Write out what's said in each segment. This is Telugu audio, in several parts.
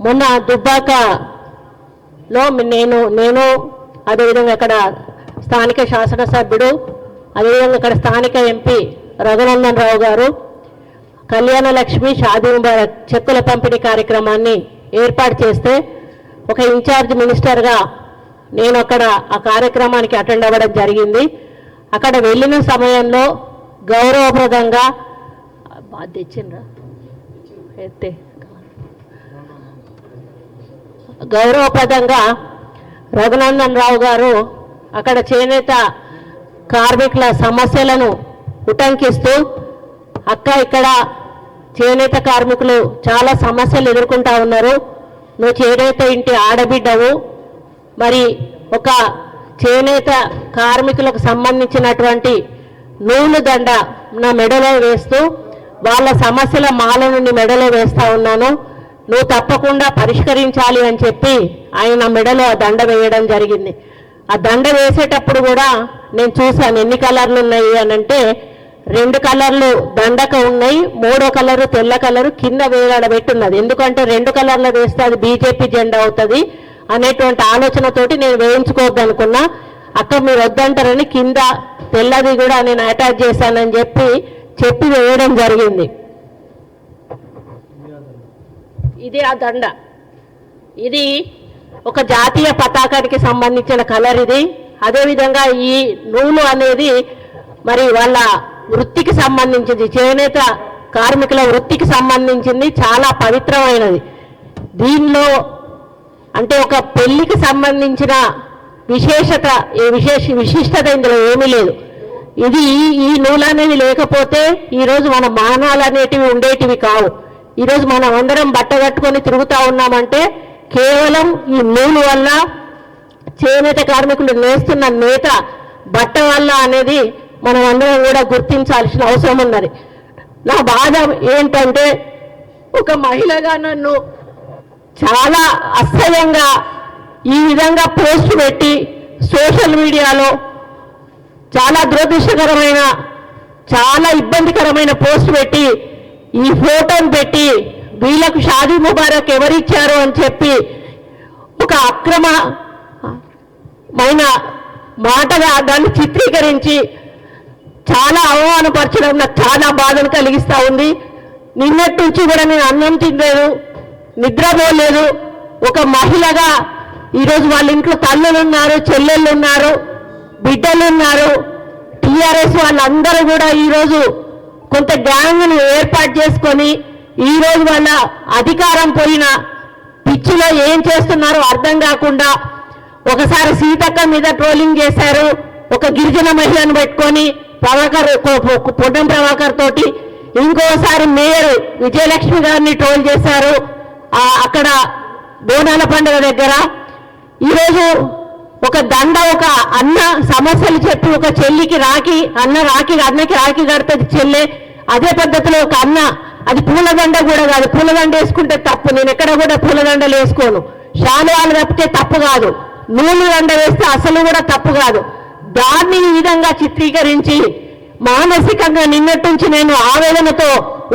మొన్న దుబ్బాకలో నేను నేను అదేవిధంగా ఇక్కడ స్థానిక శాసనసభ్యుడు అదేవిధంగా ఇక్కడ స్థానిక ఎంపీ రఘునందన్ రావు గారు కళ్యాణ లక్ష్మి షాదీ ముబారక్ చెక్కుల పంపిణీ కార్యక్రమాన్ని ఏర్పాటు చేస్తే ఒక ఇన్ఛార్జ్ మినిస్టర్గా నేను అక్కడ ఆ కార్యక్రమానికి అటెండ్ అవ్వడం జరిగింది. అక్కడ వెళ్ళిన సమయంలో గౌరవప్రదంగా బాగా తెచ్చిండ్రా ఎత్తే గౌరవప్రదంగా రఘునందన్ రావు గారు అక్కడ చేనేత కార్మికుల సమస్యలను ఉటంకిస్తూ అక్క ఇక్కడ చేనేత కార్మికులు చాలా సమస్యలు ఎదుర్కొంటా ఉన్నారు. నువ్వు చేనేత ఇంటి ఆడబిడ్డవు. మరి ఒక చేనేత కార్మికులకు సంబంధించినటువంటి నూలు దండ నా మెడలో వేస్తూ వాళ్ళ సమస్యల మాలను నీ మెడలో వేస్తూ ఉన్నాను. నువ్వు తప్పకుండా పరిష్కరించాలి అని చెప్పి ఆయన మెడలో ఆ దండ వేయడం జరిగింది. ఆ దండ వేసేటప్పుడు కూడా నేను చూశాను ఎన్ని కలర్లు ఉన్నాయి అని అంటే రెండు కలర్లు దండక ఉన్నాయి మూడో కలరు తెల్ల కలరు కింద వేలాడబెట్టున్నది ఎందుకంటే రెండు కలర్లు వేస్తే అది బీజేపీ జెండా అవుతుంది అనేటువంటి ఆలోచనతోటి నేను వేయించుకోవద్దు అనుకున్నా. అక్క మీరు వద్దంటారని కింద తెల్లది కూడా నేను అటాచ్ చేశానని చెప్పి చెప్పి వేయడం జరిగింది. ఇది ఆ దండ. ఇది ఒక జాతీయ పతాకానికి సంబంధించిన కలర్ ఇది. అదేవిధంగా ఈ నూలు అనేది మరి వాళ్ళ వృత్తికి సంబంధించింది. చేనేత కార్మికుల వృత్తికి సంబంధించింది. చాలా పవిత్రమైనది. దీనిలో అంటే ఒక పెళ్ళికి సంబంధించిన విశేషత ఈ విశేష విశిష్టత ఇందులో ఏమీ లేదు. ఇది ఈ- ఈ నూలు అనేది లేకపోతే ఈరోజు మన మానాలు అనేటివి ఉండేటివి కావు. ఈరోజు మనం అందరం బట్ట కట్టుకొని తిరుగుతూ ఉన్నామంటే కేవలం ఈ నూలు వల్ల చేనేత కార్మికులు నేస్తున్న నేత బట్ట వల్ల అనేది మనం అందరం కూడా గుర్తించాల్సిన అవసరం ఉన్నది. నా బాధ ఏంటంటే ఒక మహిళగా నన్ను చాలా అసహ్యంగా ఈ విధంగా పోస్ట్ పెట్టి సోషల్ మీడియాలో చాలా దురదృష్టకరమైన చాలా ఇబ్బందికరమైన పోస్ట్ పెట్టి ఈ ఫోటోను పెట్టి వీళ్ళకు షాదీ ముబారక్ ఎవరిచ్చారు అని చెప్పి ఒక అక్రమమైన మాటగా దాన్ని చిత్రీకరించి చాలా అవమానపరచడం నాకు చాలా బాధను కలిగిస్తూ ఉంది. నిన్నటి నుంచి కూడా నేను అన్నం తినలేదు నిద్రపోలేదు ఒక మహిళగా ఈరోజు వాళ్ళ ఇంట్లో తల్లులు ఉన్నారు చెల్లెళ్ళు ఉన్నారు బిడ్డలు ఉన్నారు టీఆర్ఎస్ వాళ్ళందరూ కూడా ఈరోజు కొంత గ్యాంగ్ను ఏర్పాటు చేసుకొని ఈరోజు వాళ్ళ అధికారం పోయిన పిచ్చిలో ఏం చేస్తున్నారో అర్థం కాకుండా ఒకసారి సీతక్క మీద ట్రోలింగ్ చేశారు. ఒక గిరిజన మహిళను పెట్టుకొని ప్రభాకర్ కొ- ప్రభాకర్ తోటి ఇంకోసారి మేయర్ విజయలక్ష్మి గారిని ట్రోల్ చేశారు. అక్కడ బోనాల పండుగ దగ్గర. ఈరోజు ఒక దండ ఒక అన్న సమస్యలు చెప్పి ఒక చెల్లికి రాకి అన్న రాకి అన్నకి రాకి కడుతుంది చెల్లె. అదే పద్ధతిలో ఒక అన్న అది పూలదండ కూడా కాదు పూలదండ వేసుకుంటే తప్పు. నేను ఎక్కడ కూడా పూలదండలు వేసుకోను. శాలువాలు తప్పితే తప్పు కాదు. నూనె దండ వేస్తే అసలు కూడా తప్పు కాదు. దాన్ని ఈ విధంగా చిత్రీకరించి మానసికంగా నిన్నటి నుంచి నేను ఆవేదనతో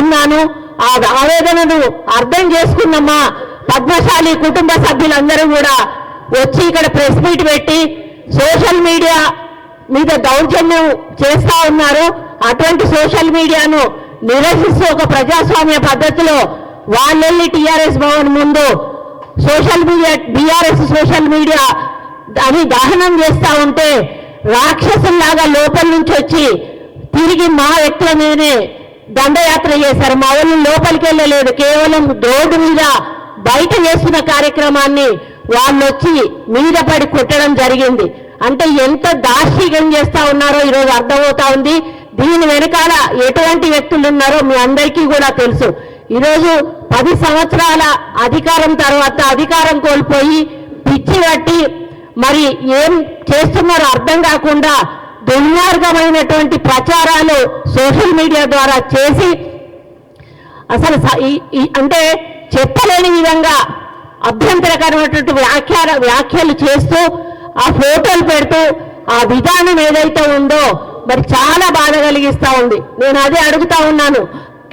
ఉన్నాను. ఆ ఆవేదనను అర్థం చేసుకున్నమ్మా పద్మశాలి కుటుంబ సభ్యులందరూ కూడా వచ్చి ఇక్కడ ప్రెస్ మీట్ పెట్టి సోషల్ మీడియా మీద దౌర్జన్యం చేస్తా ఉన్నారు. అటువంటి సోషల్ మీడియాను నిరసిస్తూ ఒక ప్రజాస్వామ్య పద్ధతిలో వాళ్ళెళ్ళి టీఆర్ఎస్ భవన్ ముందు social media BRS social media అది దహనం చేస్తూ ఉంటే రాక్షసుల్లాగా లోపల నుంచి వచ్చి తిరిగి మా వ్యక్తుల మీదనే దండయాత్ర చేశారు. మా వాళ్ళు లోపలికి వెళ్ళలేదు. కేవలం రోడ్డు మీద బయట చేస్తున్న కార్యక్రమాన్ని వాళ్ళు వచ్చి మీద పడి కొట్టడం జరిగింది. అంటే ఎంత దార్శికం చేస్తా ఉన్నారో ఈరోజు అర్థమవుతా ఉంది. దీని వెనకాల ఎటువంటి వ్యక్తులు ఉన్నారో మీ అందరికీ కూడా తెలుసు. ఈరోజు పది సంవత్సరాల అధికారం తర్వాత అధికారం కోల్పోయి పిచ్చి పట్టి మరి ఏం చేస్తున్నారో అర్థం కాకుండా దుర్మార్గమైనటువంటి ప్రచారాలు సోషల్ మీడియా ద్వారా చేసి అసలు స- ఈ- అంటే చెప్పలేని విధంగా అభ్యంతరకరమైనటువంటి వ్యాఖ్య వ్యాఖ్యలు చేస్తూ ఆ ఫోటోలు పెడుతూ ఆ విధానం ఏదైతే ఉందో మరి చాలా బాధ కలిగిస్తూ ఉంది. నేను అదే అడుగుతా ఉన్నాను.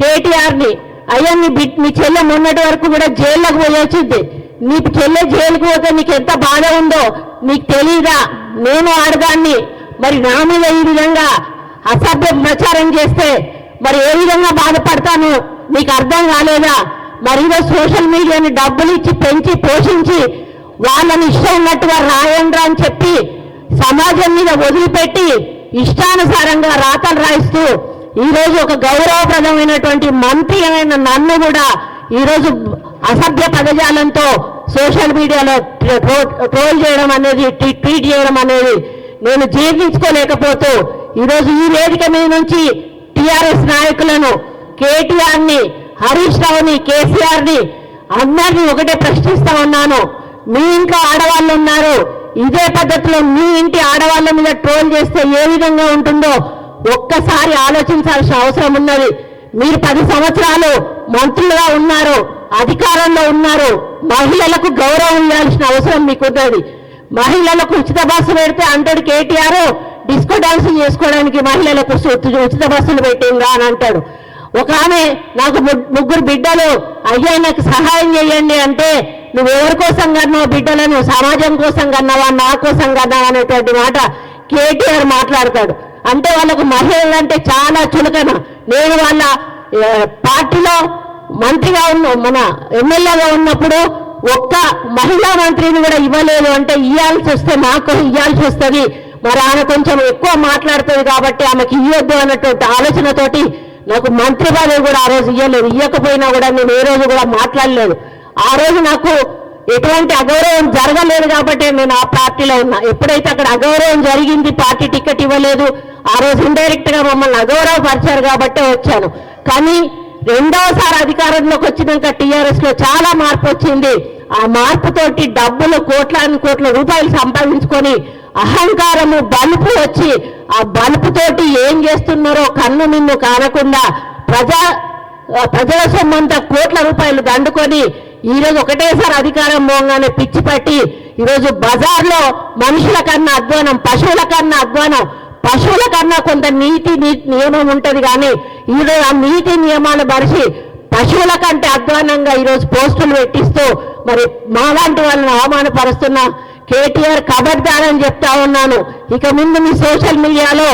కేటీఆర్ని అయ్యా నీ బిడ్ మీ చెల్లె మొన్నటి వరకు కూడా జైల్లోకి పోయొచ్చింది నీ చెల్లె జైలుకు పోతే నీకు ఎంత బాధ ఉందో నీకు తెలీదా? నేను ఆడదాన్ని మరి నా మీద ఈ విధంగా అసభ్య ప్రచారం చేస్తే మరి ఏ విధంగా బాధపడతాను? నీకు అర్థం కాలేదా? మరియు సోషల్ మీడియాని డబ్బులు ఇచ్చి పెంచి పోషించి వాళ్ళని ఇష్టం ఉన్నట్టుగా రాయండ్రా అని చెప్పి సమాజం మీద వదిలిపెట్టి ఇష్టానుసారంగా రాతలు రాయిస్తూ ఈరోజు ఒక గౌరవప్రదమైనటువంటి మంత్రి అయిన నన్ను కూడా ఈరోజు అసభ్య పదజాలంతో సోషల్ మీడియాలో ట్రోల్ చేయడం అనేది ట్వీట్ చేయడం అనేది నేను జీర్ణించుకోలేకపోతూ ఈరోజు ఈ వేదిక మీద నుంచి టిఆర్ఎస్ నాయకులను కేటీఆర్ని హరీష్ రావుని కేసీఆర్ని అందరినీ ఒకటే ప్రశ్నిస్తా ఉన్నాను. మీ ఇంట్లో ఆడవాళ్ళు ఉన్నారు. ఇదే పద్ధతిలో మీ ఇంటి ఆడవాళ్ళ మీద ట్రోల్ చేస్తే ఏ విధంగా ఉంటుందో ఒక్కసారి ఆలోచించాల్సిన అవసరం ఉన్నది. మీరు పది సంవత్సరాలు మంత్రులుగా ఉన్నారు అధికారంలో ఉన్నారు. మహిళలకు గౌరవం ఇవ్వాల్సిన అవసరం మీకు ఉన్నది మహిళలకు ఉచిత బస్సు పెడితే అంటాడు కేటీఆర్ డిస్కో డాన్సింగ్ చేసుకోవడానికి మహిళలకు ఉచిత బస్సులు పెట్టిందా అని అంటాడు. ఒక ఆమె నాకు ముగ్గురు బిడ్డలు. అయ్యా నాకు సహాయం చేయండి అంటే నువ్వు ఎవరి కోసం కన్నావు బిడ్డలను? సమాజం కోసం కన్నావా? నా కోసం కన్నావా? అనేటువంటి మాట కేటీఆర్ మాట్లాడతాడు. అంటే వాళ్ళకు మహిళలు అంటే చాలా చులకన. నేను వాళ్ళ పార్టీలో మంత్రిగా ఉన్న మన ఎమ్మెల్యేగా ఉన్నప్పుడు ఒక్క మహిళా మంత్రిని కూడా ఇవ్వలేదు అంటే ఇవ్వాల్సి వస్తే నాకు ఇవ్వాల్సి వస్తుంది. మరి ఆమె కొంచెం ఎక్కువ మాట్లాడుతుంది కాబట్టి ఆమెకి ఇవ్వద్దు అన్నటువంటి ఆలోచనతోటి నాకు మంత్రి పదవి కూడా ఆ రోజు ఇవ్వలేదు ఇవ్వకపోయినా కూడా నేను ఏ రోజు కూడా మాట్లాడలేదు. ఆ రోజు నాకు ఎటువంటి అగౌరవం జరగలేదు కాబట్టి నేను ఆ పార్టీలో ఉన్నా. ఎప్పుడైతే అక్కడ అగౌరవం జరిగింది పార్టీ టికెట్ ఇవ్వలేదు ఆ రోజు ఇండైరెక్ట్గా మమ్మల్ని అగౌరవపరిచారు కాబట్టే వచ్చాను. కానీ రెండవసారి అధికారంలోకి వచ్చినాక టీఆర్ఎస్లో చాలా మార్పు వచ్చింది. ఆ మార్పుతోటి డబ్బులు కోట్లాది కోట్ల రూపాయలు సంపాదించుకొని అహంకారము బలుపు వచ్చి ఆ బలుపుతోటి ఏం చేస్తున్నారో కన్ను నిన్ను కానకుండా ప్రజా ప్రజల సొమ్మంతా కోట్ల రూపాయలు దండుకొని ఈరోజు ఒకటేసారి అధికారం పోగానే పిచ్చి పట్టి ఈరోజు బజార్లో మనుషుల కన్నా అధ్వానం పశువుల కన్నా అధ్వానం పశువుల కన్నా కొంత నీతి నియమం ఉంటుంది కానీ ఈరోజు ఆ నీతి నియమాలు మరిచి పశువుల కంటే అధ్వానంగా ఈరోజు పోస్టులు పెట్టిస్తూ మరి మాలాంటి వాళ్ళని అవమానపరుస్తున్నా కేటీఆర్ ఖబర్దార్ అని చెప్తా ఉన్నాను. ఇక ముందు మీ సోషల్ మీడియాలో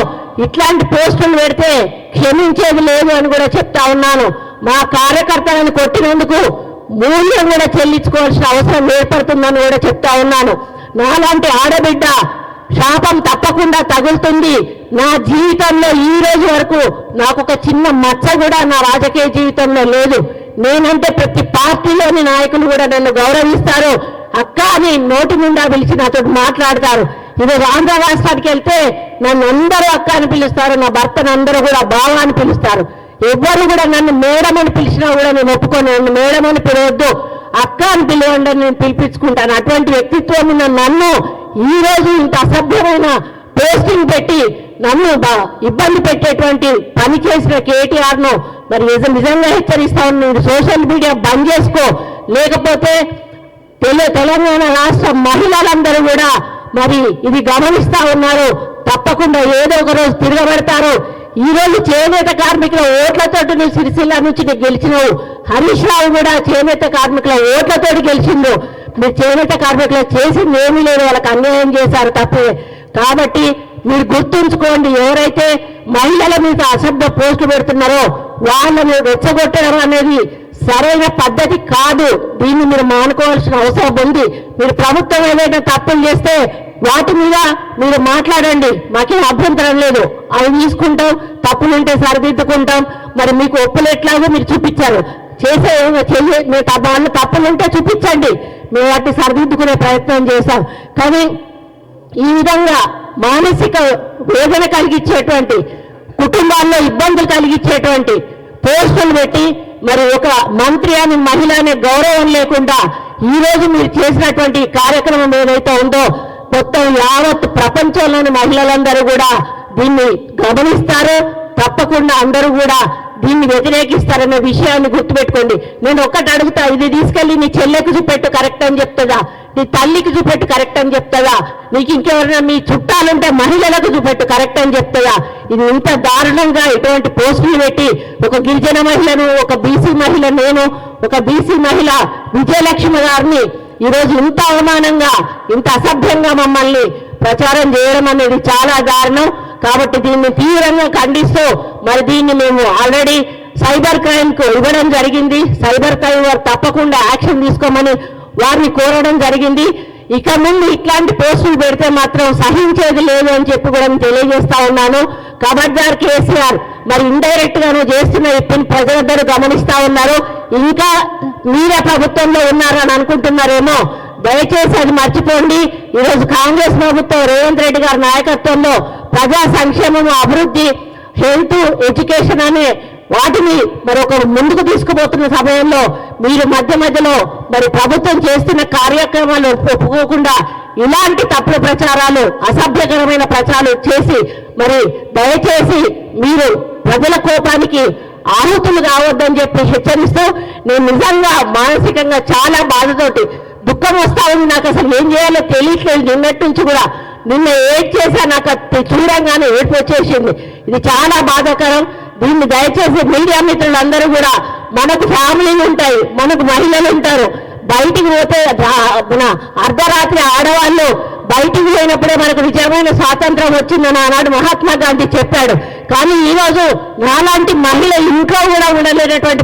ఇట్లాంటి పోస్టులు పెడితే క్షమించేది లేదు అని కూడా చెప్తా ఉన్నాను. మా కార్యకర్తలను కొట్టినందుకు మూల్యం కూడా చెల్లించుకోవాల్సిన అవసరం ఏర్పడుతుందని కూడా చెప్తా ఉన్నాను. నాలాంటి ఆడబిడ్డ శాపం తప్పకుండా తగులుతుంది. నా జీవితంలో ఈ రోజు వరకు నాకు ఒక చిన్న మచ్చ కూడా నా రాజకీయ జీవితంలో లేదు. నేనంటే ప్రతి పార్టీలోని నాయకులు కూడా నన్ను గౌరవిస్తారు. అక్క అని నోటి నిండా పిలిచి నాతో మాట్లాడతారు. ఇది ఆంధ్ర రాష్ట్రానికి వెళ్తే నన్ను అందరూ అక్క అని పిలుస్తారు నా భర్తను అందరూ కూడా బావ అని పిలుస్తారు. ఎవ్వరు కూడా నన్ను మేడం అని పిలిచినా కూడా నేను ఒప్పుకోను నన్ను మేడం అని పిలవద్దు. అక్క అని పిలవండి నేను పిలిపించుకుంటాను. అటువంటి వ్యక్తిత్వం ఉన్న నన్ను ఈ రోజు ఇంత అసభ్యమైన పోస్టింగ్ పెట్టి నన్ను బా- ఇబ్బంది పెట్టేటువంటి పని చేసిన కేటీఆర్ను మరి నిజంగా హెచ్చరిస్తా ఉన్నాను. సోషల్ మీడియా బంద్ చేసుకో. లేకపోతే తెలంగాణ రాష్ట్ర మహిళలందరూ కూడా మరి ఇది గమనిస్తా ఉన్నారు. తప్పకుండా ఏదో ఒక రోజు తిరగబెడతారు. ఈ రోజు చేనేత కార్మికుల ఓట్లతోటి నువ్వు సిరిసిల్ల నుంచి నువ్వు గెలిచినావు. హరీష్ రావు కూడా చేనేత కార్మికుల ఓట్లతో గెలిచిండు. మీరు చేనేత కార్మికులు చేసింది ఏమీ లేదు వాళ్ళకి అన్యాయం చేశారు తప్పే. కాబట్టి మీరు గుర్తుంచుకోండి ఎవరైతే మహిళల మీద అసభ్య పోస్టులు పెడుతున్నారో వాళ్ళని రెచ్చగొట్టడం అనేది సరైన పద్ధతి కాదు. దీన్ని మీరు మానుకోవాల్సిన అవసరం ఉంది. మీరు ప్రభుత్వం ఏదైనా తప్పులు చేస్తే వాటి మీద మీరు మాట్లాడండి. మాకేం అభ్యంతరం లేదు. అవి తీసుకుంటాం తప్పులుంటే సరిదిద్దుకుంటాం. మరి మీకు ఒప్పులు ఎట్లాగో మీరు చూపించారు. చేసే చెయ్యి మీ వాళ్ళు తప్పులుంటే చూపించండి. మేము వాటిని సరిదిద్దుకునే ప్రయత్నం చేశాం. కానీ ఈ విధంగా మానసిక వేదన కలిగించేటువంటి కుటుంబాల్లో ఇబ్బందులు కలిగించేటువంటి పోస్టులు పెట్టి మరి ఒక మంత్రి అని మహిళ అనే గౌరవం లేకుండా ఈ రోజు మీరు చేసినటువంటి కార్యక్రమం ఏదైతే ఉందో మొత్తం యావత్ ప్రపంచంలోని మహిళలందరూ కూడా దీన్ని గమనిస్తారు. తప్పకుండా అందరూ కూడా దీన్ని వ్యతిరేకిస్తారనే విషయాన్ని గుర్తుపెట్టుకోండి. నేను ఒక్కటి అడుగుతా ఇది తీసుకెళ్ళి నీ చెల్లెకు చూపెట్టు కరెక్ట్ అని చెప్తుందా? నీ తల్లికి చూపెట్టు కరెక్ట్ అని చెప్తుందా నీకు ఇంకెవరైనా మీ చుట్టాలుంటే మహిళలకు చూపెట్టు కరెక్ట్ అని చెప్తాయా ఇది ఇంత దారుణంగా ఇటువంటి పోస్టులు పెట్టి ఒక గిరిజన మహిళను ఒక బీసీ మహిళ నేను ఒక బీసీ మహిళ విజయలక్ష్మి గారిని ఈరోజు ఇంత అవమానంగా ఇంత అసభ్యంగా మమ్మల్ని ప్రచారం చేయడం అనేది చాలా దారుణం. కాబట్టి దీన్ని తీవ్రంగా ఖండిస్తూ మరి దీన్ని మేము ఆల్రెడీ సైబర్ క్రైమ్కు ఇవ్వడం జరిగింది. సైబర్ క్రైమ్ వారు తప్పకుండా యాక్షన్ తీసుకోమని వారిని కోరడం జరిగింది. ఇక ముందు ఇట్లాంటి పోస్టులు పెడితే మాత్రం సహించేది లేదు అని చెప్పి కూడా నేను తెలియజేస్తా ఉన్నాను. ఖబర్దార్ కేసీఆర్ మరి ఇండైరెక్ట్ గాను చేస్తున్న ఇప్పుడు ప్రజలందరూ గమనిస్తా ఉన్నారు. ఇంకా మీరే ప్రభుత్వంలో ఉన్నారని అనుకుంటున్నారేమో దయచేసి అది మర్చిపోండి. ఈరోజు కాంగ్రెస్ ప్రభుత్వం రేవంత్ రెడ్డి గారి నాయకత్వంలో ప్రజా సంక్షేమము అభివృద్ధి హెల్త్ ఎడ్యుకేషన్ అనే వాటిని మరి ముందుకు తీసుకుపోతున్న సమయంలో మీరు మధ్య మధ్యలో మరి ప్రభుత్వం చేస్తున్న కార్యక్రమాలు ఒప్పుకోకుండా ఇలాంటి తప్పుడు ప్రచారాలు అసభ్యకరమైన ప్రచారాలు చేసి మరి దయచేసి మీరు ప్రజల కోపానికి ఆహుతులు కావద్దని చెప్పి హెచ్చరిస్తూ నేను నిజంగా మానసికంగా చాలా బాధతోటి దుఃఖం వస్తా ఉంది. నాకు అసలు ఏం చేయాలో తెలియట్లేదు. నిన్నటి నుంచి కూడా నిన్న ఏడ్ చేశా నాకు చూడంగానే ఏడుపు వచ్చేసింది. ఇది చాలా బాధాకరం. దీన్ని దయచేసి మీడియా మిత్రులందరూ కూడా మనకు ఫ్యామిలీలు ఉంటాయి మనకు మహిళలు ఉంటారు. బయటికి పోతే మన అర్ధరాత్రి ఆడవాళ్ళు బయటికి పోయినప్పుడే మనకు నిజమైన స్వాతంత్రం వచ్చిందని ఆనాడు మహాత్మా గాంధీ చెప్పాడు. కానీ ఈ రోజు నాలాంటి మహిళ ఇంట్లో కూడా ఉండలేనటువంటి